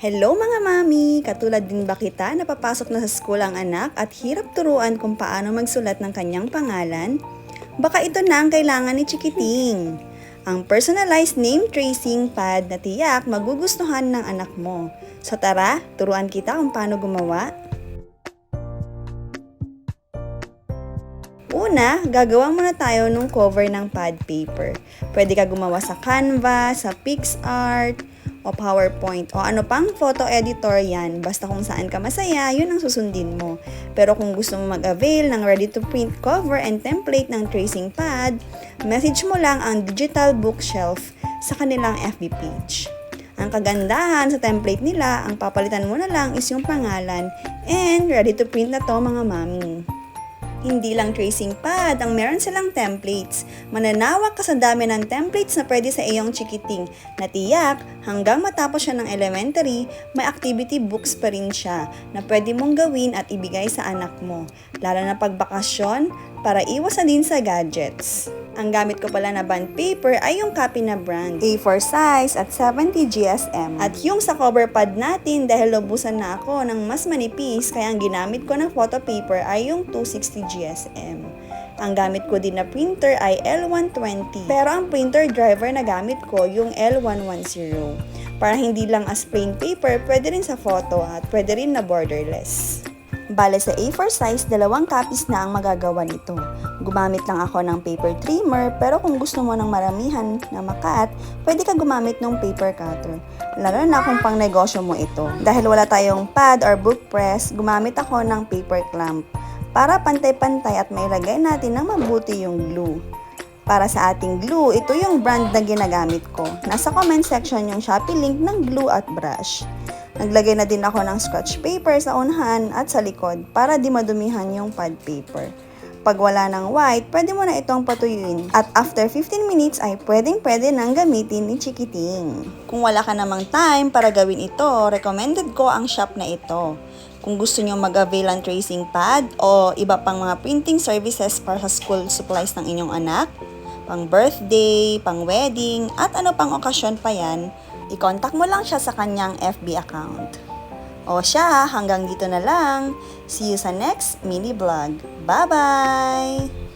Hello mga mami! Katulad din ba kita na papasok na sa school ang anak at hirap turuan kung paano magsulat ng kanyang pangalan? Baka ito na ang kailangan ni Chikiting. Ang personalized name tracing pad na tiyak magugustuhan ng anak mo. So tara, turuan kita kung paano gumawa. Una, gagawa muna tayo ng cover ng pad paper. Pwede ka gumawa sa Canva, sa PixArt, o PowerPoint, o ano pang photo editor yan. Basta kung saan ka masaya, yun ang susundin mo. Pero kung gusto mo mag-avail ng ready-to-print cover and template ng tracing pad, message mo lang ang digital bookshelf sa kanilang FB page. Ang kagandahan sa template nila, ang papalitan mo na lang is yung pangalan and ready to print na to mga mami. Hindi lang tracing pad, ang meron silang templates. Mananawak ka sa dami ng templates na pwede sa iyong chikiting. Na tiyak, hanggang matapos siya ng elementary, may activity books pa rin siya na pwede mong gawin at ibigay sa anak mo. Lalo na pag bakasyon, para iwas na din sa gadgets. Ang gamit ko pala na bond paper ay yung copy na brand. A4 size at 70 GSM. At yung sa cover pad natin dahil lubusan na ako ng mas manipis kaya ang ginamit ko ng photo paper ay yung 260 GSM. Ang gamit ko din na printer ay L120. Pero ang printer driver na gamit ko yung L110. Para hindi lang as plain paper, pwede rin sa photo at pwede rin na borderless. Bale sa A4 size, dalawang copies na ang magagawa nito. Gumamit lang ako ng paper trimmer, pero kung gusto mo ng maramihan na makat, pwede ka gumamit ng paper cutter. Lalo na kung pang negosyo mo ito. Dahil wala tayong pad or book press, gumamit ako ng paper clamp para pantay-pantay at mailagay natin ng mabuti yung glue. Para sa ating glue, ito yung brand na ginagamit ko. Nasa comment section yung Shopee link ng glue at brush. Naglagay na din ako ng scratch paper sa unahan at sa likod para di madumihan yung pad paper. Pag wala ng white, pwede mo na itong patuyuin. At after 15 minutes ay pwedeng pwede nang gamitin ni Chikiting. Kung wala ka namang time para gawin ito, recommended ko ang shop na ito. Kung gusto nyo mag-avail ng tracing pad o iba pang mga printing services para sa school supplies ng inyong anak, pang birthday, pang wedding, at ano pang okasyon pa yan, i-contact mo lang siya sa kanyang FB account. O siya, hanggang dito na lang. See you sa next mini vlog. Bye-bye!